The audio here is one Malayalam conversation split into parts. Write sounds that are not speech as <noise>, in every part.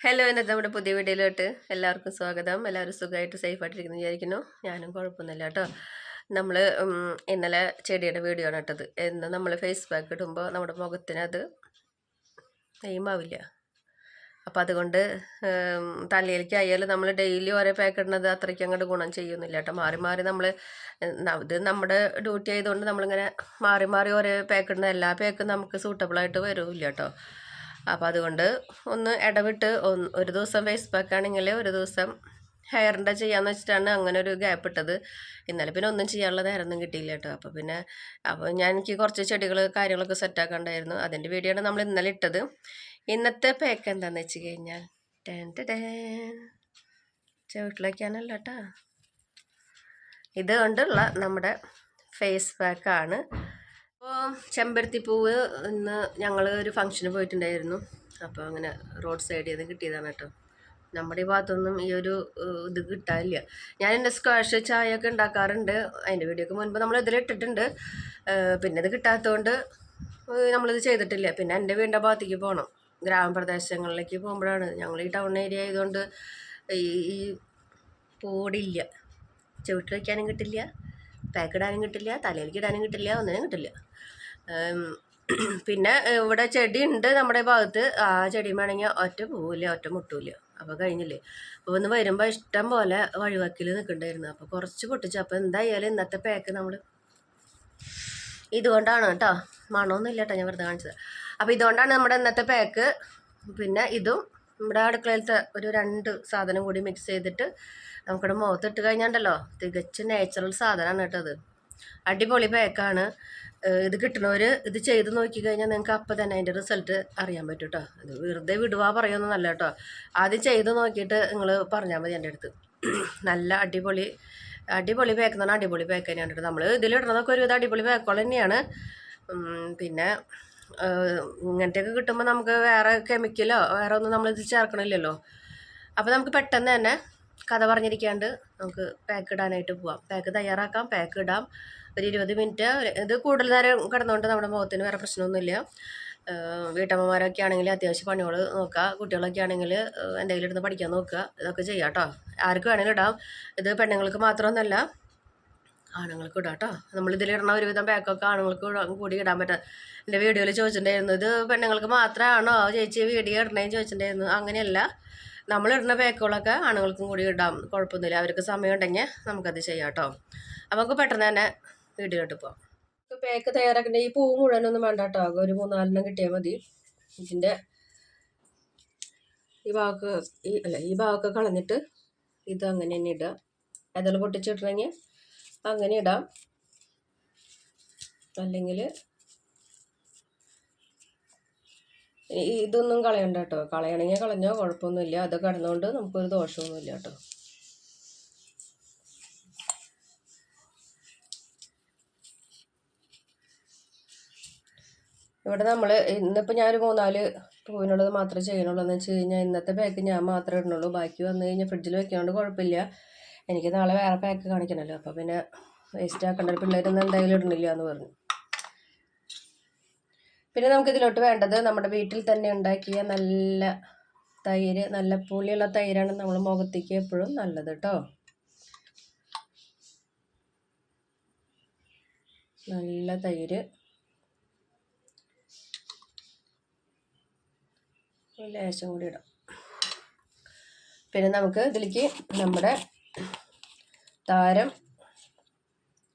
ഹലോ എന്നെ നമ്മുടെ പുതിയ വീഡിയോയിലോട്ട് എല്ലാവർക്കും സ്വാഗതം. എല്ലാവരും സുഖമായിട്ട് സേഫായിട്ടിരിക്കുന്നു വിചാരിക്കുന്നു. ഞാനും കുഴപ്പമൊന്നുമില്ല കേട്ടോ. നമ്മൾ ഇന്നലെ ചെടിയുടെ വീഡിയോ ആണ് ഇട്ടത് എന്ന് നമ്മൾ ഫേസ് പാക്ക് ഇടുമ്പോൾ നമ്മുടെ മുഖത്തിനത് നെയ്മാവില്ല അപ്പം അപ്പോൾ അതുകൊണ്ട് തലയിലേക്ക് ആയാലും നമ്മൾ ഡെയിലി ഓരോ പാക്ക് ഇടുന്നത് അത്രയ്ക്ക് അങ്ങോട്ട് ഗുണം ചെയ്യുന്നില്ല കേട്ടോ. മാറി മാറി നമ്മൾ ഇത് നമ്മുടെ ഡ്യൂട്ടി ആയതുകൊണ്ട് നമ്മളിങ്ങനെ മാറി മാറി ഓരോ പാക്ക് ഇടുന്ന എല്ലാ പാക്കും നമുക്ക് സൂട്ടബിളായിട്ട് വരില്ല കേട്ടോ. അപ്പോൾ അതുകൊണ്ട് ഒന്ന് ഇടവിട്ട് ഒരു ദിവസം ഫേസ് പാക്ക് ആണെങ്കിൽ ഒരു ദിവസം ഹെയറിന്റെ ചെയ്യാന്ന് വെച്ചിട്ടാണ് അങ്ങനെ ഒരു ഗ്യാപ്പ് ഇട്ടത്. ഇന്നലെ പിന്നെ ഒന്നും ചെയ്യാനുള്ള നേരമൊന്നും കിട്ടിയില്ല കേട്ടോ. അപ്പോൾ പിന്നെ അപ്പോൾ ഞാൻ എനിക്ക് കുറച്ച് ചെടികൾ കാര്യങ്ങളൊക്കെ സെറ്റാക്കണ്ടായിരുന്നു അതിന്റെ വീഡിയോ ആണ് നമ്മൾ ഇന്നലെ ഇട്ടത്. ഇന്നത്തെ പാക്ക് എന്താണെന്ന് വെച്ച് കഴിഞ്ഞാൽ ടേൻ ടേൻ ചവിട്ടിലേക്കാനല്ല കേട്ടോ ഇത് കൊണ്ടുള്ള നമ്മുടെ ഫേസ് പാക്കാണ് അപ്പോൾ ചെമ്പരത്തി പൂവ് ഇന്ന് ഞങ്ങൾ ഒരു ഫംഗ്ഷന് പോയിട്ടുണ്ടായിരുന്നു. അപ്പോൾ അങ്ങനെ റോഡ് സൈഡിൽ നിന്ന് കിട്ടിയതാണ് കേട്ടോ. നമ്മുടെ ഈ ഭാഗത്തൊന്നും ഈ ഒരു ഇത് കിട്ടാനില്ല. ഞാൻ എന്റെ സ്ക്വാഷ് ചായ ഒക്കെ ഉണ്ടാക്കാറുണ്ട്. അതിന്റെ വീഡിയോക്ക് മുൻപ് നമ്മൾ ഇതിലിട്ടിട്ടുണ്ട് പിന്നെ ഇത് കിട്ടാത്തതുകൊണ്ട് നമ്മളിത് ചെയ്തിട്ടില്ല. പിന്നെ എന്റെ വീടിന്റെ ഭാഗത്തേക്ക് പോകണം ഗ്രാമപ്രദേശങ്ങളിലേക്ക് പോകുമ്പോഴാണ് ഞങ്ങൾ ഈ ടൗൺ ഏരിയ ആയതുകൊണ്ട് ഈ പൂടില്ല ചവിട്ട് വയ്ക്കാനും കിട്ടില്ല പാക്കിടാനും കിട്ടില്ല തലയിലേക്ക് ഇടാനും കിട്ടില്ല ഒന്നിനും കിട്ടില്ല. പിന്നെ ഇവിടെ ചെടി ഉണ്ട് നമ്മുടെ ഭാഗത്ത്. ആ ചെടി വേണമെങ്കിൽ ഒറ്റ പോവില്ല ഒറ്റ മുട്ടൂല അപ്പോൾ കഴിഞ്ഞില്ലേ. അപ്പോൾ ഒന്ന് വരുമ്പോൾ ഇഷ്ടം പോലെ വഴിവാക്കിൽ നിൽക്കണ്ടായിരുന്നു അപ്പോൾ കുറച്ച് പൊട്ടിച്ചു. അപ്പോൾ എന്തായാലും ഇന്നത്തെ പാക്ക് നമ്മൾ ഇതുകൊണ്ടാണ് കേട്ടോ. മണമൊന്നുമില്ല കേട്ടോ ഞാൻ വെറുതെ കാണിച്ചത്. അപ്പോൾ ഇതുകൊണ്ടാണ് നമ്മുടെ ഇന്നത്തെ പാക്ക് പിന്നെ ഇതും നമ്മുടെ അടുക്കളയിലത്തെ ഒരു രണ്ട് സാധനം കൂടി മിക്സ് ചെയ്തിട്ട് നമുക്കിവിടെ മുഖത്തിട്ട് കഴിഞ്ഞാണ്ടല്ലോ. തികച്ചും നാച്ചുറൽ സാധനമാണ് കേട്ടോ അത്. അടിപൊളി പാക്കാണ് ഇത് കിട്ടണവർ ഇത് ചെയ്ത് നോക്കി കഴിഞ്ഞാൽ നിങ്ങൾക്ക് അപ്പം തന്നെ അതിന്റെ റിസൾട്ട് അറിയാൻ പറ്റും കേട്ടോ അത് വെറുതെ വിടുവാ പറയുന്നതല്ല കേട്ടോ ആദ്യം ചെയ്ത് നോക്കിയിട്ട് നിങ്ങൾ പറഞ്ഞാൽ മതി എന്റെ അടുത്ത്. നല്ല അടിപൊളി അടിപൊളി പാക്ക് അടിപൊളി പാക്ക് തന്നെയാണ് നമ്മൾ ഇതിലിടുന്നതൊക്കെ ഒരുവിധം അടിപൊളി പാക്കുകൾ തന്നെയാണ്. പിന്നെ ഇങ്ങനത്തെയൊക്കെ കിട്ടുമ്പോൾ നമുക്ക് വേറെ കെമിക്കലോ വേറെ ഒന്നും നമ്മൾ നമ്മളിത് ചേർക്കണില്ലല്ലോ. അപ്പോൾ നമുക്ക് പെട്ടെന്ന് തന്നെ കഥ പറഞ്ഞിരിക്കാണ്ട് നമുക്ക് പാക്ക് ഇടാനായിട്ട് പോവാം. പാക്ക് തയ്യാറാക്കാം പാക്ക് ഇടാം. ഒരു ഇരുപത് മിനിറ്റ് ഇത് കൂടുതൽ നേരം കിടന്നുകൊണ്ട് നമ്മുടെ മുഖത്തിന് വേറെ പ്രശ്നമൊന്നുമില്ല. വീട്ടമ്മമാരൊക്കെ ആണെങ്കിൽ അത്യാവശ്യം പണികൾ നോക്കുക. കുട്ടികളൊക്കെ ആണെങ്കിൽ എന്തെങ്കിലും ഇരുന്ന് പഠിക്കാൻ നോക്കുക. ഇതൊക്കെ ചെയ്യാം കേട്ടോ. ആർക്ക് വേണമെങ്കിലും ഇടാം. ഇത് പെണ്ണുങ്ങൾക്ക് മാത്രമൊന്നുമല്ല ആണുങ്ങൾക്ക് ഇടാം കേട്ടോ. നമ്മളിതിലിടണ ഒരുവിധം പാക്കൊക്കെ ആണുങ്ങൾക്ക് കൂടി ഇടാൻ പറ്റാം. എന്റെ വീഡിയോയിൽ ചോദിച്ചിട്ടുണ്ടായിരുന്നു ഇത് പെണ്ണുങ്ങൾക്ക് മാത്രമാണോ? ചേച്ചി വീഡിയോ ഇടണേന്ന് ചോദിച്ചിട്ടുണ്ടായിരുന്നു. അങ്ങനെയല്ല. നമ്മളിടുന്ന പാക്കുകളൊക്കെ ആണുങ്ങൾക്കും കൂടി ഇടാം. കുഴപ്പമൊന്നുമില്ല. അവർക്ക് സമയം ഉണ്ടെങ്കിൽ നമുക്കത് ചെയ്യാം കേട്ടോ. അപ്പോൾ നമുക്ക് പെട്ടെന്ന് തന്നെ വീട്ടിലോട്ട് പോകാം ഇപ്പോൾ പാക്ക് തയ്യാറാക്കേണ്ട ഈ പൂ മുഴുവനൊന്നും വേണ്ട കേട്ടോ. ഒരു മൂന്നാലെണ്ണം കിട്ടിയാൽ മതി. ഇതിന്റെ ഈ ഭാഗമൊക്കെ ഈ അല്ല ഈ ഭാഗമൊക്കെ കളഞ്ഞിട്ട് ഇത് അങ്ങനെ തന്നെ ഇടുക ഏതെങ്കിലും പൊട്ടിച്ചിട്ടണമെങ്കിൽ അങ്ങനെ ഇടാം. അല്ലെങ്കിൽ ഇതൊന്നും കളയണ്ട കേട്ടോ കളയണമെങ്കിൽ കളഞ്ഞോ കുഴപ്പമൊന്നുമില്ല അത് കിടന്നുകൊണ്ട് നമുക്കൊരു ദോഷമൊന്നുമില്ല കേട്ടോ. ഇവിടെ നമ്മൾ ഇന്നിപ്പോൾ ഞാനൊരു മൂന്നാൽ പൂവിനുള്ളത് മാത്രമേ ചെയ്യണുള്ളൂ എന്ന് വെച്ച് കഴിഞ്ഞാൽ ഇന്നത്തെ പാക്ക് ഞാൻ മാത്രമേ ഇടുന്നുള്ളൂ. ബാക്കി വന്നു കഴിഞ്ഞാൽ ഫ്രിഡ്ജിൽ വെക്കാണ്ട് കുഴപ്പമില്ല എനിക്ക് നാളെ വേറെ പാക്ക് കാണിക്കണമല്ലോ അപ്പോൾ പിന്നെ വേസ്റ്റ് ആക്കേണ്ട. പിള്ളേരൊന്നും എന്തായാലും ഇടണില്ല എന്ന് പറഞ്ഞു. പിന്നെ നമുക്കിതിലോട്ട് വേണ്ടത് നമ്മുടെ വീട്ടിൽ തന്നെ ഉണ്ടാക്കിയ നല്ല തൈര് നല്ല പുളിയുള്ള തൈരാണ് നമ്മൾ മുഖത്തേക്ക് എപ്പോഴും നല്ലത് കേട്ടോ നല്ല തൈര്. ലേശം കൂടി ഇടാം. പിന്നെ നമുക്ക് ഇതിലേക്ക് നമ്മുടെ താരം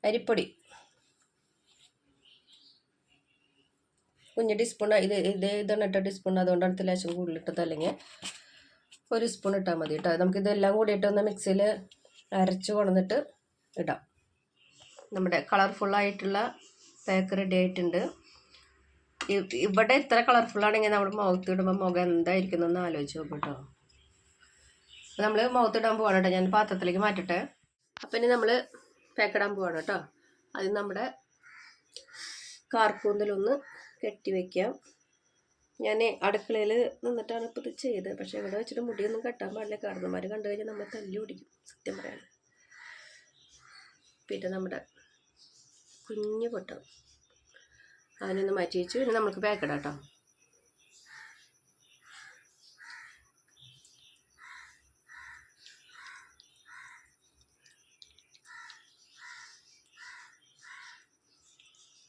അരിപ്പൊടി. കുഞ്ഞ് ടീസ്പൂൺ ഇത് ഇതേ ഇതാണ് ഇട്ട ടീസ്പൂൺ അതുകൊണ്ടാണ് അടുത്ത ലേശം കൂടുതലിട്ടത് അല്ലെങ്കിൽ ഒരു സ്പൂൺ ഇട്ടാൽ മതി കേട്ടോ നമുക്ക് ഇതെല്ലാം കൂടിയിട്ട് ഒന്ന് മിക്സിയിൽ അരച്ച് കൊണ്ടുവന്നിട്ട് ഇടാം. നമ്മുടെ കളർഫുള്ളായിട്ടുള്ള പേക്ക് റെഡി ആയിട്ടുണ്ട്. ഇവിടെ ഇത്ര കളർഫുൾ ആണെങ്കിൽ നമ്മുടെ മുഖത്ത് ഇടുമ്പോൾ മുഖം എന്തായിരിക്കുന്നു എന്ന് ആലോചിച്ച് നോക്കും കേട്ടോ നമ്മൾ മുഖത്തിടാൻ പോവാണ് കേട്ടോ ഞാൻ പാത്രത്തിലേക്ക് മാറ്റട്ടെ. അപ്പം ഇനി നമ്മൾ പാക്കിടാൻ പോവാണ് കേട്ടോ അത് നമ്മുടെ കാർക്കൂന്തലൊന്ന് കെട്ടി വെക്കാം. ഞാൻ അടുക്കളയിൽ നിന്നിട്ടാണ് ഇപ്പോൾ ഇത് ചെയ്തത്. പക്ഷേ ഇവിടെ വെച്ചിട്ട് മുടിയൊന്നും കെട്ടാൻ പാടില്ല. കാരണന്മാർ കണ്ടു കഴിഞ്ഞാൽ നമ്മൾ തല്ലി ഓടിക്കും. സത്യം പറയാൻ പിന്നെ നമ്മുടെ കുഞ്ഞു പൊട്ടം അതിനൊന്ന് മാറ്റി വെച്ച് പിന്നെ നമുക്ക് പാക്കിടാം കേട്ടോ.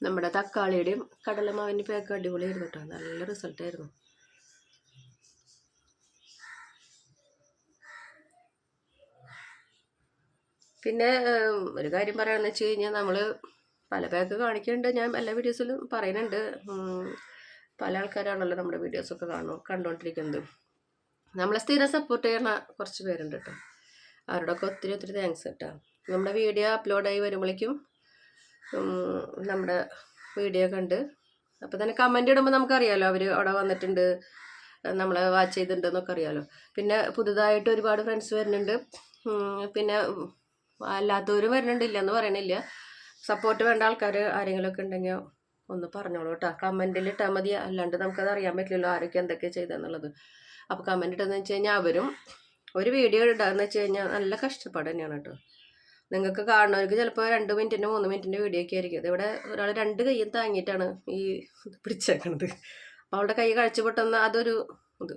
നമ്മുടെ തക്കാളിയുടെയും കടലമാവിന്റെ പാക്ക് അടിപൊളിയായിരുന്നു കേട്ടോ. നല്ല റിസൾട്ടായിരുന്നു പിന്നെ ഒരു കാര്യം പറയാമെന്ന് വെച്ച് കഴിഞ്ഞാൽ നമ്മൾ പല പാക്ക് കാണിക്കുന്നുണ്ട് ഞാൻ എല്ലാ വീഡിയോസിലും പറയുന്നുണ്ട്. പല ആൾക്കാരാണല്ലോ നമ്മുടെ വീഡിയോസൊക്കെ കാണു കണ്ടുകൊണ്ടിരിക്കുന്നത് നമ്മളെ സ്ഥിരം സപ്പോർട്ട് ചെയ്യുന്ന കുറച്ച് പേരുണ്ട് കേട്ടോ. അവരോടൊക്കെ ഒത്തിരി ഒത്തിരി താങ്ക്സ് കേട്ടോ നമ്മുടെ വീഡിയോ അപ്ലോഡായി വരുമ്പോഴേക്കും നമ്മുടെ വീഡിയോ കണ്ട്. അപ്പോൾ തന്നെ കമന്റ് ഇടുമ്പോൾ നമുക്കറിയാമല്ലോ അവർ അവിടെ വന്നിട്ടുണ്ട് നമ്മളെ വാച്ച് ചെയ്തിട്ടുണ്ട് എന്നൊക്കെ അറിയാമല്ലോ പിന്നെ പുതുതായിട്ട് ഒരുപാട് ഫ്രണ്ട്സ് വരുന്നുണ്ട്. പിന്നെ അല്ലാത്തവരും വരുന്നുണ്ടില്ല എന്ന് പറയണില്ല. സപ്പോർട്ട് വേണ്ട ആൾക്കാർ ആരെങ്കിലുമൊക്കെ ഉണ്ടെങ്കിൽ ഒന്ന് പറഞ്ഞോളൂ കേട്ടോ. കമന്റിൽ ഇട്ടാൽ മതി. അല്ലാണ്ട് നമുക്കത് അറിയാൻ പറ്റില്ലല്ലോ ആരൊക്കെ എന്തൊക്കെ ചെയ്തെന്നുള്ളത്. അപ്പോൾ കമന്റ് ഇട്ടെന്ന് വെച്ച് കഴിഞ്ഞാൽ അവരും ഒരു വീഡിയോ ഇടാന്ന് വെച്ച് കഴിഞ്ഞാൽ നല്ല കഷ്ടപ്പാട് തന്നെയാണ് കേട്ടോ. നിങ്ങൾക്ക് കാണുന്നവർക്ക് ചിലപ്പോൾ രണ്ട് മിനിറ്റിന്റെ മൂന്ന് മിനിറ്റിന്റെ വീഡിയോ ഒക്കെ ആയിരിക്കും. ഇവിടെ ഒരാൾ രണ്ട് കൈയും താങ്ങിയിട്ടാണ് ഈ പിടിച്ചേക്കണത്. അവളുടെ കൈ കഴിച്ചു പൊട്ടുന്ന അതൊരു ഇത്.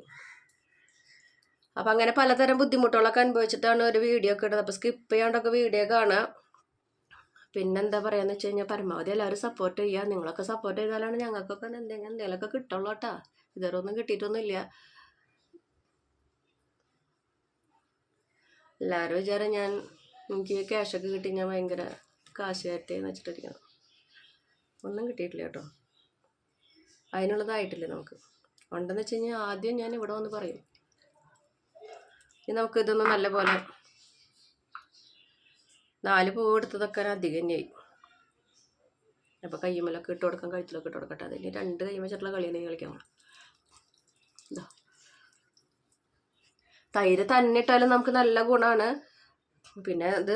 അപ്പം അങ്ങനെ പലതരം ബുദ്ധിമുട്ടുകളൊക്കെ അനുഭവിച്ചിട്ടാണ് ഒരു വീഡിയോ ഒക്കെ ഇടുന്നത്. അപ്പോൾ സ്കിപ്പ് ചെയ്യാണ്ടൊക്കെ വീഡിയോ കാണുക. പിന്നെന്താ പറയുകയെന്ന് വെച്ച് കഴിഞ്ഞാൽ പരമാവധി എല്ലാവരും സപ്പോർട്ട് ചെയ്യുക. നിങ്ങളൊക്കെ സപ്പോർട്ട് ചെയ്താലാണ് ഞങ്ങൾക്കൊക്കെ എന്തെങ്കിലും എന്തെങ്കിലുമൊക്കെ കിട്ടുള്ളൂ കേട്ടോ. ഇതുവരെ ഒന്നും കിട്ടിയിട്ടൊന്നുമില്ല എല്ലാവരും വിചാരം ഞാൻ എനിക്ക് ക്യാഷൊക്കെ കിട്ടി ഞാൻ ഭയങ്കര കാശ് കയറ്റേന്ന് വെച്ചിട്ടിരിക്കണം ഒന്നും കിട്ടിയിട്ടില്ല കേട്ടോ. അതിനുള്ളതായിട്ടില്ല നമുക്ക്. ഉണ്ടെന്ന് വെച്ച് കഴിഞ്ഞാൽ ആദ്യം ഞാൻ ഇവിടെ വന്ന് പറയും. ഇനി നമുക്ക് ഇതൊന്ന് നല്ല പോലെ നാല് പൂവ് എടുത്തതൊക്കെ അധികം തന്നെയായി. അപ്പോൾ കയ്യുമ്മലൊക്കെ ഇട്ട് കൊടുക്കാം കഴുത്തിലൊക്കെ ഇട്ട് കൊടുക്കട്ടെ. അതിന് രണ്ട് കൈ വെച്ചിട്ടുള്ള പോണെ. ഇതാ തൈര് തന്നെ ഇട്ടാലും നമുക്ക് നല്ല ഗുണമാണ് പിന്നെ ഇത്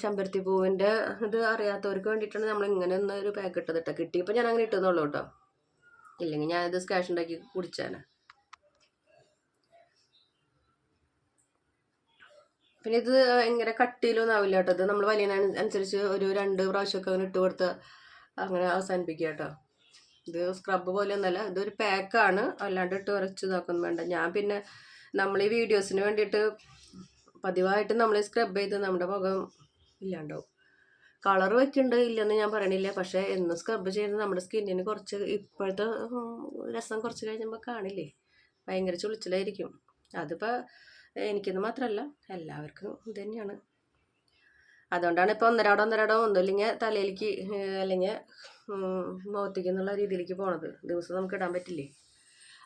ചെമ്പരത്തി പൂവിന്റെ ഇത് അറിയാത്തവർക്ക് വേണ്ടിയിട്ടാണ് നമ്മൾ ഇങ്ങനെ ഒന്ന് ഒരു പാക്കറ്റ് ഇട്ടത് കേട്ടോ കിട്ടിയപ്പോൾ ഞാൻ അങ്ങനെ ഇട്ടുന്നുള്ളൂ കേട്ടോ ഇല്ലെങ്കിൽ ഞാനിത് സ്കാഷ് ഉണ്ടാക്കി കുടിച്ചാണ് പിന്നെ ഇത് ഭയങ്കര കട്ടിയിലൊന്നും ആവില്ല കേട്ടോ ഇത് നമ്മൾ വലിയ അനുസരിച്ച് ഒരു രണ്ട് പ്രാവശ്യമൊക്കെ അങ്ങനെ ഇട്ട് കൊടുത്ത് അങ്ങനെ അവസാനിപ്പിക്കുക കേട്ടോ ഇത് സ്ക്രബ് പോലെ ഒന്നല്ല ഇതൊരു പാക്കാണ് അല്ലാണ്ട് ഇട്ട് ഉറച്ച് നോക്കൊന്നും വേണ്ട. ഞാൻ പിന്നെ നമ്മൾ ഈ വീഡിയോസിന് വേണ്ടിയിട്ട് പതിവായിട്ട് നമ്മൾ സ്ക്രബ് ചെയ്ത് നമ്മുടെ മുഖം ഇല്ലാണ്ടാവും. കളർ വെക്കുന്നുണ്ട് ഇല്ലെന്ന് ഞാൻ പറയണില്ല. പക്ഷേ എന്നും സ്ക്രബ് ചെയ്യുന്നത് നമ്മുടെ സ്കിന്നിന് കുറച്ച് ഇപ്പോഴത്തെ രസം കുറച്ച് കഴിയുമ്പോൾ കാണില്ലേ? ഭയങ്കര ചുളിച്ചിലായിരിക്കും. അതിപ്പോൾ എനിക്കെന്ന് മാത്രമല്ല എല്ലാവർക്കും ഇത് തന്നെയാണ്. അതുകൊണ്ടാണ് ഇപ്പോൾ ഒന്നരാടം ഒന്നരാടം ഒന്നുമില്ലെങ്കിൽ തലയിലേക്ക് ഏഹ്, അല്ലെങ്കിൽ മുഖത്തേക്ക് രീതിയിലേക്ക് പോണത്. ദിവസം നമുക്ക് ഇടാൻ പറ്റില്ലേ?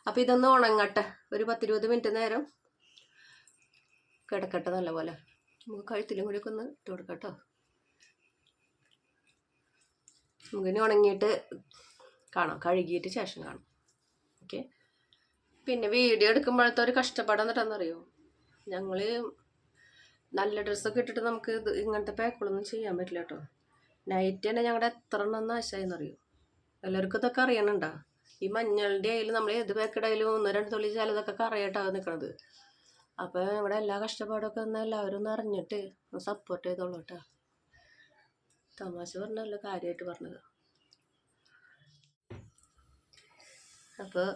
അപ്പോൾ ഇതൊന്ന് ഉണങ്ങട്ടെ. ഒരു പത്തിരുപത് മിനിറ്റ് നേരം കിടക്കട്ടെ നല്ലപോലെ നമുക്ക് കഴുത്തിലും കൂടി ഒക്കെ ഒന്ന് ഇട്ട് കൊടുക്കാം കേട്ടോ നമുക്കിനി ഉണങ്ങിയിട്ട് കാണാം. കഴുകിയിട്ട് ശേഷം കാണാം. ഓക്കെ പിന്നെ വീഡിയോ എടുക്കുമ്പോഴത്തെ ഒരു കഷ്ടപ്പാട് എന്നിട്ടെന്നറിയോ ഞങ്ങൾ നല്ല ഡ്രസ്സൊക്കെ ഇട്ടിട്ട് നമുക്ക് ഇത് ഇങ്ങനത്തെ പാക്കുകളൊന്നും ചെയ്യാൻ പറ്റില്ല കേട്ടോ നൈറ്റ് തന്നെ ഞങ്ങളുടെ എത്ര എണ്ണം നാശമായെന്നറിയോ എല്ലാവർക്കും ഇതൊക്കെ അറിയണുണ്ടോ? ഈ മഞ്ഞളുടെ ആയാലും നമ്മൾ ഏത് പാക്കിടായാലും ഒന്ന് രണ്ട് തുള്ളി ചിലതൊക്കെ കറിയായിട്ടാണ് നിൽക്കണത് അപ്പോൾ ഇവിടെ എല്ലാ കഷ്ടപ്പാടൊക്കെ ഒന്ന് എല്ലാവരും ഒന്ന് അറിഞ്ഞിട്ട് ഒന്ന് സപ്പോർട്ട് ചെയ്തോളൂ കേട്ടോ. തമാശ പറഞ്ഞല്ലോ കാര്യമായിട്ട് പറഞ്ഞത്. അപ്പോൾ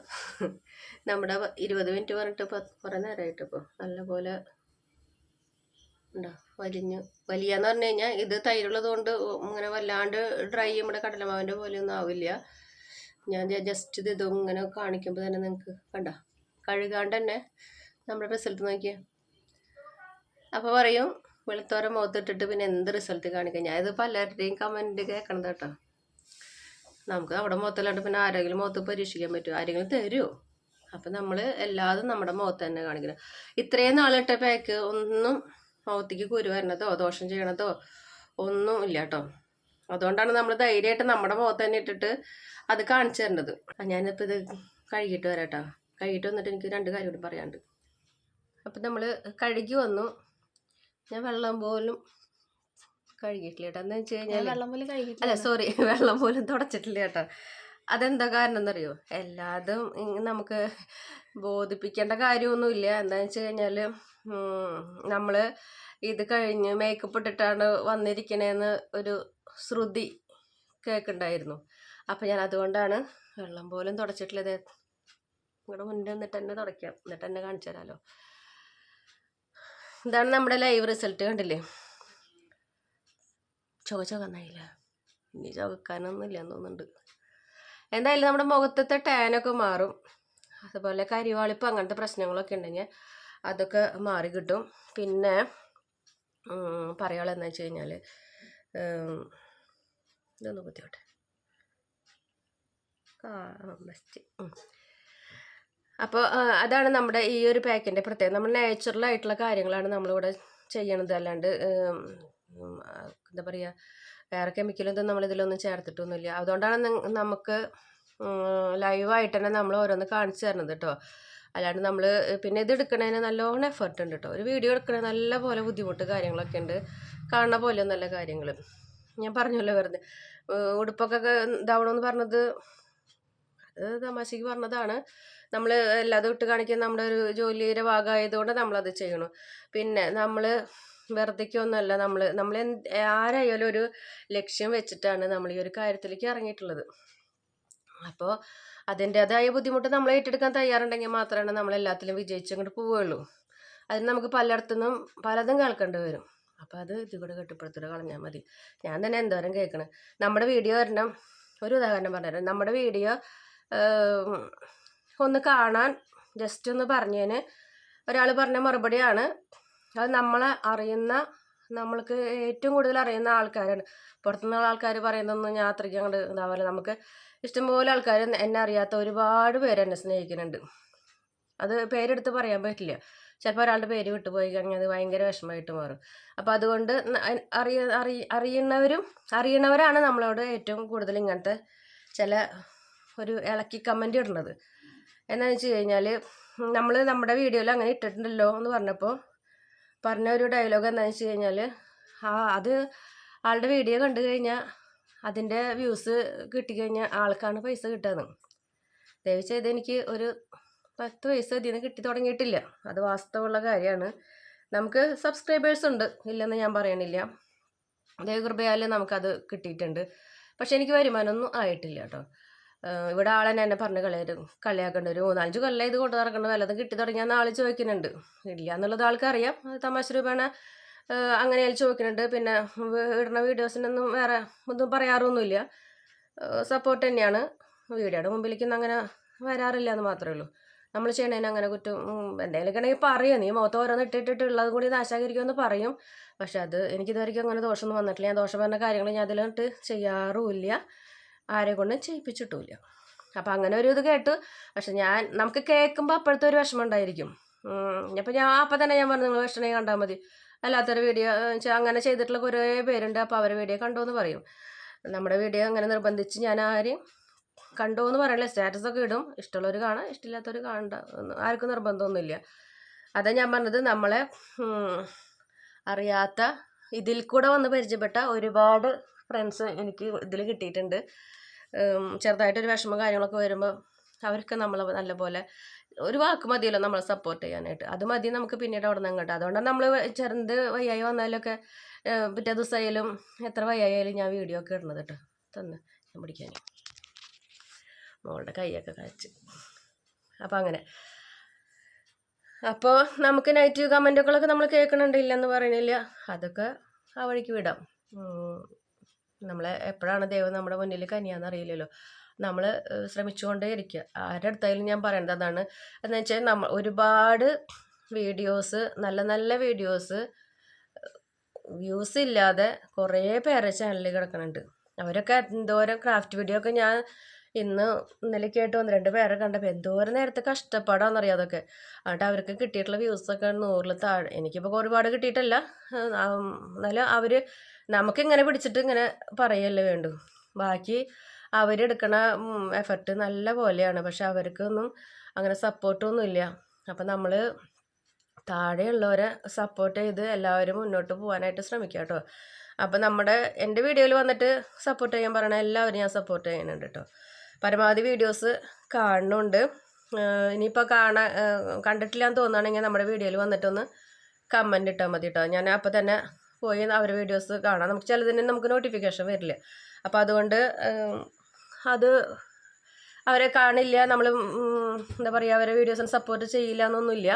നമ്മുടെ ഇരുപത് മിനിറ്റ് പറഞ്ഞിട്ട് ഇപ്പോൾ കുറേ നേരമായിട്ട് ഇപ്പോൾ നല്ലപോലെ ഉണ്ടോ? വലിഞ്ഞു. വലിയാന്ന് പറഞ്ഞു കഴിഞ്ഞാൽ ഇത് തൈരുള്ളത് കൊണ്ട് ഇങ്ങനെ വല്ലാണ്ട് ഡ്രൈ നമ്മുടെ കടലമാവിന്റെ പോലെ ഒന്നും ആവില്ല. ഞാൻ ജസ്റ്റ് ഇത് ഇതും ഇങ്ങനെ കാണിക്കുമ്പോൾ തന്നെ നിങ്ങൾക്ക് കണ്ട? കഴുകാണ്ട് തന്നെ നമ്മുടെ റിസൾട്ട് നോക്കിയേ. അപ്പോൾ പറയും വെളുത്തോര മുഖത്തിട്ടിട്ട് പിന്നെ എന്ത് റിസൾട്ട് കാണിക്കാം ഞാൻ ഇത് പലരുടെയും കമന്റ് കേൾക്കണത് കേട്ടോ. നമുക്ക് അവിടെ മുഖത്തല്ലാണ്ട് പിന്നെ ആരെങ്കിലും മുഖത്ത് പരീക്ഷിക്കാൻ പറ്റുമോ ആരെങ്കിലും തരുമോ അപ്പം നമ്മൾ എല്ലാതും നമ്മുടെ മുഖത്ത് തന്നെ കാണിക്കണം. ഇത്രയും നാളിട്ട പാക്ക് ഒന്നും മുഖത്തേക്ക് കുരു വരണതോ ദോഷം ചെയ്യണതോ ഒന്നും ഇല്ല കേട്ടോ. അതുകൊണ്ടാണ് നമ്മൾ ധൈര്യമായിട്ട് നമ്മുടെ മുഖത്ത് തന്നെ ഇട്ടിട്ട് അത് കാണിച്ചു തരേണ്ടത് ഞാനിപ്പോൾ ഇത് കഴുകിയിട്ട് വരാം കേട്ടോ. കഴുകിയിട്ട് വന്നിട്ട് എനിക്ക് രണ്ട് കാര്യം കൂടി പറയാനുണ്ട്. അപ്പം നമ്മൾ കഴുകി വന്നു. ഞാൻ വെള്ളം പോലും കഴുകിയിട്ടില്ല കേട്ടോ. എന്താ വെച്ച് കഴിഞ്ഞാൽ വെള്ളം പോലും കഴുകിയിട്ടില്ല. അല്ല സോറി <laughs> വെള്ളം പോലും തുടച്ചിട്ടില്ല കേട്ടോ. അതെന്താ കാരണം എന്നറിയോ? എല്ലാതും നമുക്ക് ബോധിപ്പിക്കേണ്ട കാര്യമൊന്നുമില്ല. എന്താണെന്ന് വെച്ച് കഴിഞ്ഞാൽ നമ്മൾ ഇത് കഴിഞ്ഞ് മേക്കപ്പ് ഇട്ടിട്ടാണ് വന്നിരിക്കണേന്ന് ഒരു ശ്രുതി കേൾക്കുന്നുണ്ടായിരുന്നു അപ്പം ഞാൻ അതുകൊണ്ടാണ് വെള്ളം പോലും തുടച്ചിട്ടില്ലത് നിങ്ങളുടെ മുന്നിൽ നിന്നിട്ട് തന്നെ തുടയ്ക്കാം. എന്നിട്ട് തന്നെ കാണിച്ചു തരാമല്ലോ ഇതാണ് നമ്മുടെ ലൈവ് റിസൾട്ട് കണ്ടില്ലേ? ചുവ ചുവന്നായില്ല ഇനി ചവക്കാനൊന്നും ഇല്ല തോന്നുന്നുണ്ട്. എന്തായാലും നമ്മുടെ മുഖത്തത്തെ ടാനൊക്കെ മാറും. അതുപോലെ കരിവാളിപ്പ് അങ്ങനത്തെ പ്രശ്നങ്ങളൊക്കെ ഉണ്ടെങ്കിൽ അതൊക്കെ മാറി കിട്ടും. പിന്നെ പറയാനുള്ളതെന്ന് വെച്ച് കഴിഞ്ഞാൽ ഇതൊന്ന് കുത്തിയോട്ടെ ബെസ്റ്റ് അപ്പോൾ അതാണ് നമ്മുടെ ഈ ഒരു പാക്കിന്റെ പ്രത്യേകത. നമ്മൾ നാച്ചുറലായിട്ടുള്ള കാര്യങ്ങളാണ് നമ്മളിവിടെ ചെയ്യണത്. അല്ലാണ്ട് എന്താ പറയുക വേറെ കെമിക്കലൊന്നും നമ്മളിതിലൊന്നും ചേർത്തിട്ടൊന്നുമില്ല. അതുകൊണ്ടാണ് നമുക്ക് ലൈവായിട്ട് തന്നെ നമ്മൾ ഓരോന്ന് കാണിച്ചു തരുന്നത് കേട്ടോ അല്ലാണ്ട് നമ്മൾ പിന്നെ ഇത് എടുക്കണതിന് നല്ലോണം എഫർട്ട് ഉണ്ട് കേട്ടോ ഒരു വീഡിയോ എടുക്കണ നല്ല പോലെ ബുദ്ധിമുട്ട് കാര്യങ്ങളൊക്കെ ഉണ്ട്. കാണുന്ന പോലെ നല്ല കാര്യങ്ങൾ ഞാൻ പറഞ്ഞല്ലോ വെറുതെ. ഉടുപ്പൊക്കെ ഇതാവണമെന്ന് പറഞ്ഞത് അത് പറഞ്ഞതാണ്. നമ്മൾ എല്ലാതും ഇട്ട് കാണിക്കുന്ന നമ്മുടെ ഒരു ജോലിയുടെ ഭാഗമായതുകൊണ്ട് നമ്മളത് ചെയ്യണം. പിന്നെ നമ്മൾ വെറുതെക്കൊന്നുമല്ല നമ്മൾ നമ്മൾ ആരായാലും ഒരു ലക്ഷ്യം വെച്ചിട്ടാണ് നമ്മൾ ഈ ഒരു കാര്യത്തിലേക്ക് ഇറങ്ങിയിട്ടുള്ളത്. അപ്പോൾ അതിന്റെതായ ബുദ്ധിമുട്ട് നമ്മൾ ഏറ്റെടുക്കാൻ തയ്യാറുണ്ടെങ്കിൽ മാത്രമാണ് നമ്മൾ എല്ലാത്തിലും വിജയിച്ചങ്ങോട്ട് പോവുകയുള്ളൂ. അതിന് നമുക്ക് പലയിടത്തുനിന്നും പലതും കേൾക്കേണ്ടി വരും. അപ്പോൾ അത് ഇതിവിടെ കെട്ടിപ്പടുത്തിട്ട് കളഞ്ഞാൽ മതി. ഞാൻ തന്നെ എന്തോരം കേൾക്കണം. നമ്മുടെ വീഡിയോ വരണം ഒരു ഉദാഹരണം പറഞ്ഞുതരാം. നമ്മുടെ വീഡിയോ ഒന്ന് കാണാൻ ജസ്റ്റ് ഒന്ന് പറഞ്ഞേന്. ഒരാൾ പറഞ്ഞ മറുപടിയാണ്. അത് നമ്മളെ അറിയുന്ന നമ്മൾക്ക് ഏറ്റവും കൂടുതൽ അറിയുന്ന ആൾക്കാരാണ്. പുറത്തുനിന്നുള്ള ആൾക്കാർ പറയുന്നതൊന്നും ഞാൻ അത്രയ്ക്ക് അങ്ങോട്ട് ഇതാവില്ല നമുക്ക് ഇഷ്ടംപോലെ ആൾക്കാർ എന്നെ അറിയാത്ത ഒരുപാട് പേര് എന്നെ സ്നേഹിക്കുന്നുണ്ട്. അത് പേരെടുത്ത് പറയാൻ പറ്റില്ല. ചിലപ്പോൾ ഒരാളുടെ പേര് വിട്ടുപോയി കഴിഞ്ഞാൽ അത് ഭയങ്കര വിഷമമായിട്ട് മാറും. അപ്പോൾ അതുകൊണ്ട് അറിയ അറിയുന്നവരും അറിയണവരാണ് നമ്മളോട് ഏറ്റവും കൂടുതൽ ഇങ്ങനത്തെ ചില ഒരു ഇളക്കി കമന്റ് ഇടുന്നത്. എന്താണെന്ന് വെച്ച് കഴിഞ്ഞാൽ നമ്മൾ നമ്മുടെ വീഡിയോയിൽ അങ്ങനെ ഇട്ടിട്ടുണ്ടല്ലോ എന്ന് പറഞ്ഞപ്പോൾ പറഞ്ഞ ഒരു ഡയലോഗ് എന്താണെന്ന് വെച്ച് കഴിഞ്ഞാൽ ആ അത് ആളുടെ വീഡിയോ കണ്ടു കഴിഞ്ഞാൽ അതിന്റെ വ്യൂസ് കിട്ടിക്കഴിഞ്ഞാൽ ആൾക്കാണ് പൈസ കിട്ടുന്നത് ദയവ് ചെയ്ത് എനിക്ക് ഒരു പത്ത് പൈസ ഇതിൽ നിന്ന് കിട്ടി തുടങ്ങിയിട്ടില്ല. അത് വാസ്തവമുള്ള കാര്യമാണ്. നമുക്ക് സബ്സ്ക്രൈബേഴ്സ് ഉണ്ട്. ഇല്ലെന്ന് ഞാൻ പറയണില്ല. ദൈവകൃപയാൽ നമുക്കത് കിട്ടിയിട്ടുണ്ട്. പക്ഷെ എനിക്ക് വരുമാനമൊന്നും ആയിട്ടില്ല കേട്ടോ. ഇവിടെ ആളെന്നെ എന്നെ പറഞ്ഞ് കളിയായിട്ട് കളിയാക്കേണ്ട. ഒരു മൂന്നാലഞ്ച് കൊല്ലം ഇത് കൊണ്ടു നടക്കേണ്ട. വല്ലതും കിട്ടി തുടങ്ങിയാൽ ആൾ ചോദിക്കുന്നുണ്ട്. ഇല്ല എന്നുള്ളത് ആൾക്കറിയാം തമാശ രൂപേണ അങ്ങനെ ചോദിക്കുന്നുണ്ട്. പിന്നെ ഇടുന്ന വീഡിയോസിനൊന്നും വേറെ ഒന്നും പറയാറൊന്നുമില്ല. സപ്പോർട്ട് തന്നെയാണ്. വീഡിയോയുടെ മുമ്പിലേക്കൊന്നും അങ്ങനെ വരാറില്ല എന്ന് മാത്രമേ ഉള്ളൂ. നമ്മൾ ചെയ്യണതിന് അങ്ങനെ കുറ്റം എന്തെങ്കിലും പറയും. നീ മുഖത്ത് ഓരോന്ന് ഇട്ടിട്ടിട്ടുള്ളത് കൂടി നാശാകരിക്കുമെന്ന് പറയും. പക്ഷെ അത് എനിക്ക് ഇതുവരെ അങ്ങനെ ദോഷമൊന്നും വന്നിട്ടില്ല. ഞാൻ ദോഷം പറഞ്ഞ കാര്യങ്ങൾ ഞാൻ അതിലോട്ട് ചെയ്യാറുമില്ല. ആരെ കൊണ്ടും ചെയ്യിപ്പിച്ചിട്ടുമില്ല അപ്പം അങ്ങനെ ഒരു ഇത് കേട്ട് പക്ഷെ ഞാൻ നമുക്ക് കേൾക്കുമ്പോൾ അപ്പോഴത്തെ ഒരു വിഷമം ഉണ്ടായിരിക്കും. അപ്പം ഞാൻ അപ്പം തന്നെ ഞാൻ പറഞ്ഞു നിങ്ങൾ വിഷമം കണ്ടാൽ മതി. അല്ലാത്തൊരു വീഡിയോ അങ്ങനെ ചെയ്തിട്ടുള്ള കുറേ പേരുണ്ട് അപ്പോൾ അവരെ വീഡിയോ കണ്ടോ എന്ന് പറയും. നമ്മുടെ വീഡിയോ അങ്ങനെ നിർബന്ധിച്ച് ഞാൻ ആരെയും കണ്ടോ എന്ന് പറയണില്ല സ്റ്റാറ്റസൊക്കെ ഇടും. ഇഷ്ടമുള്ളവർ കാണാം ഇഷ്ടമില്ലാത്തവർ കാണണ്ട. ആർക്കും നിർബന്ധമൊന്നുമില്ല. അതാ ഞാൻ പറഞ്ഞത് നമ്മളെ അറിയാത്ത ഇതിൽ കൂടെ വന്ന് പരിചയപ്പെട്ട ഒരുപാട് ഫ്രണ്ട്സ് എനിക്ക് ഇതിൽ കിട്ടിയിട്ടുണ്ട്. ചെറുതായിട്ടൊരു വിഷമം കാര്യങ്ങളൊക്കെ വരുമ്പോൾ അവർക്ക് നമ്മളെ നല്ലപോലെ ഒരു വാക്ക് മതിയല്ലോ നമ്മളെ സപ്പോർട്ട് ചെയ്യാനായിട്ട്. അത് മതി നമുക്ക് പിന്നീട് അവിടെ നിന്ന് അങ്ങോട്ട്. അതുകൊണ്ടാണ് നമ്മൾ ചെറുത് വയ്യായി വന്നാലൊക്കെ പിറ്റേ ദിവസമായാലും എത്ര വയ്യായാലും ഞാൻ വീഡിയോ ഒക്കെ ഇടുന്നത് കേട്ടോ തന്ന് ഞാൻ പിടിക്കാൻ. മോളുടെ കൈയൊക്കെ കഴിച്ച് അപ്പോൾ അങ്ങനെ. അപ്പോൾ നമുക്ക് നെഗറ്റീവ് കമന്റുകളൊക്കെ നമ്മൾ കേൾക്കണുണ്ട് ഇല്ലെന്ന് പറയണില്ല. അതൊക്കെ ആ വഴിക്ക് വിടാം. നമ്മളെ എപ്പോഴാണ് ദൈവം നമ്മുടെ മുന്നിൽ കനിയാന്ന് അറിയില്ലല്ലോ. നമ്മൾ ശ്രമിച്ചുകൊണ്ടേ ഇരിക്കുക ആരുടെ അടുത്തായാലും ഞാൻ പറയേണ്ടത് അതാണ്. എന്താ വെച്ചാൽ നമ്മൾ ഒരുപാട് വീഡിയോസ് നല്ല നല്ല വീഡിയോസ് വ്യൂസ് ഇല്ലാതെ കുറേ പേരെ ചാനലിൽ കിടക്കുന്നുണ്ട് അവരൊക്കെ എന്തോരം ക്രാഫ്റ്റ് വീഡിയോ ഒക്കെ ഞാൻ ഇന്ന് ഇന്നലെ കേട്ട് ഒന്ന് രണ്ട് പേരെ കണ്ടപ്പോൾ ഒരു നേരത്തെ കഷ്ടപ്പാടാണെന്നറിയാം അതൊക്കെ. എന്നിട്ട് അവർക്ക് കിട്ടിയിട്ടുള്ള വ്യൂസൊക്കെ നൂറിൽ താഴെ. എനിക്കിപ്പോൾ ഒരുപാട് കിട്ടിയിട്ടല്ല. എന്നാലും അവർ നമുക്കിങ്ങനെ പിടിച്ചിട്ട് ഇങ്ങനെ പറയല്ലേ വേണ്ടു. ബാക്കി അവരെടുക്കണ എഫർട്ട് നല്ല പോലെയാണ്. പക്ഷെ അവർക്കൊന്നും അങ്ങനെ സപ്പോർട്ടൊന്നും ഇല്ല. അപ്പം നമ്മൾ താഴെയുള്ളവരെ സപ്പോർട്ട് ചെയ്ത് എല്ലാവരും മുന്നോട്ട് പോകാനായിട്ട് ശ്രമിക്കുക കേട്ടോ. അപ്പം നമ്മുടെ എന്റെ വീഡിയോയിൽ വന്നിട്ട് സപ്പോർട്ട് ചെയ്യാൻ പറയണ എല്ലാവരും ഞാൻ സപ്പോർട്ട് ചെയ്യുന്നുണ്ട് കേട്ടോ. പരമാവധി വീഡിയോസ് കാണുന്നുണ്ട് ഇനിയിപ്പോൾ കാണാൻ കണ്ടിട്ടില്ല എന്ന് തോന്നുകയാണെങ്കിൽ നമ്മുടെ വീഡിയോയിൽ വന്നിട്ടൊന്ന് കമന്റ് ഇട്ടാൽ മതി കേട്ടോ ഞാൻ അപ്പോൾ തന്നെ പോയി അവരെ വീഡിയോസ് കാണാം. നമുക്ക് ചിലതിന് നമുക്ക് നോട്ടിഫിക്കേഷൻ വരില്ല. അപ്പോൾ അതുകൊണ്ട് അത് അവരെ കാണില്ല. നമ്മൾ എന്താ പറയുക അവരെ വീഡിയോസിന് സപ്പോർട്ട് ചെയ്യില്ല എന്നൊന്നുമില്ല.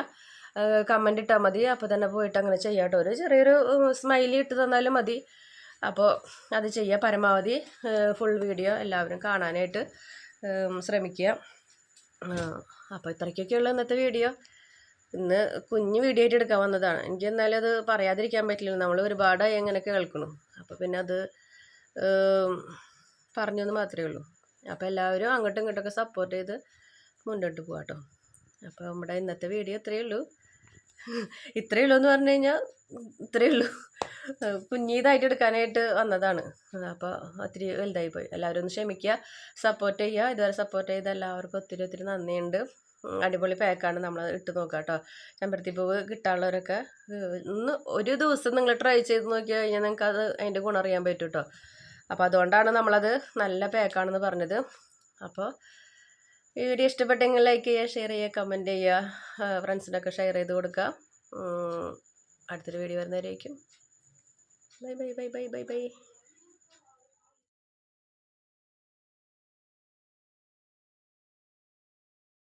കമന്റ് ഇട്ടാൽ മതി. അപ്പോൾ തന്നെ പോയിട്ട് അങ്ങനെ ചെയ്യാം കേട്ടോ ഒരു ചെറിയൊരു സ്മൈലി ഇട്ട് തന്നാലും മതി. അപ്പോൾ അത് ചെയ്യുക പരമാവധി ഫുൾ വീഡിയോ എല്ലാവരും കാണാനായിട്ട് ശ്രമിക്കുക. അപ്പോൾ ഇത്രയ്ക്കൊക്കെയുള്ള ഇന്നത്തെ വീഡിയോ ഇന്ന് കുഞ്ഞ് വീഡിയോ ആയിട്ട് എടുക്കാൻ വന്നതാണ്. എനിക്ക് എന്നാലും അത് പറയാതിരിക്കാൻ പറ്റില്ല. നമ്മൾ ഒരുപാടായി എങ്ങനെ കേൾക്കണം അപ്പോൾ പിന്നെ അത് പറഞ്ഞെന്ന് മാത്രമേ ഉള്ളൂ. അപ്പോൾ എല്ലാവരും അങ്ങോട്ടും ഇങ്ങോട്ടൊക്കെ സപ്പോർട്ട് ചെയ്ത് മുന്നോട്ട് പോകാം കേട്ടോ അപ്പോൾ നമ്മുടെ ഇന്നത്തെ വീഡിയോ ഇത്രയേ ഉള്ളൂ. ഇത്രയേ ഉള്ളൂ എന്ന് പറഞ്ഞു കഴിഞ്ഞാൽ ഇത്രയേ ഉള്ളൂ. കുഞ്ഞീതായിട്ട് എടുക്കാനായിട്ട് വന്നതാണ്. അപ്പോൾ ഒത്തിരി വലുതായി പോയി. എല്ലാവരും ഒന്ന് ക്ഷമിക്കുക സപ്പോർട്ട് ചെയ്യുക. ഇതുവരെ സപ്പോർട്ട് ചെയ്ത എല്ലാവർക്കും ഒത്തിരി ഒത്തിരി നന്ദിയുണ്ട്. അടിപൊളി പാക്കാണ് നമ്മൾ ഇട്ട് നോക്കുക കേട്ടോ ചെമ്പരത്തിപ്പൂവ് കിട്ടാനുള്ളവരൊക്കെ ഒന്ന് ഒരു ദിവസം നിങ്ങൾ ട്രൈ ചെയ്ത് നോക്കി കഴിഞ്ഞാൽ നിങ്ങൾക്ക് അത് അതിന്റെ ഗുണം അറിയാൻ പറ്റും കേട്ടോ അപ്പോൾ അതുകൊണ്ടാണ് നമ്മളത് നല്ല പാക്കാണെന്ന് പറഞ്ഞത്. അപ്പോൾ വീഡിയോ ഇഷ്ടപ്പെട്ടെങ്കിൽ ലൈക്ക് ചെയ്യുക ഷെയർ ചെയ്യുക കമന്റ് ചെയ്യുക ഫ്രണ്ട്സിനൊക്കെ ഷെയർ ചെയ്ത് കൊടുക്കുക. അടുത്തൊരു video വരുന്നവരേക്കും. Bye bye bye bye bye bye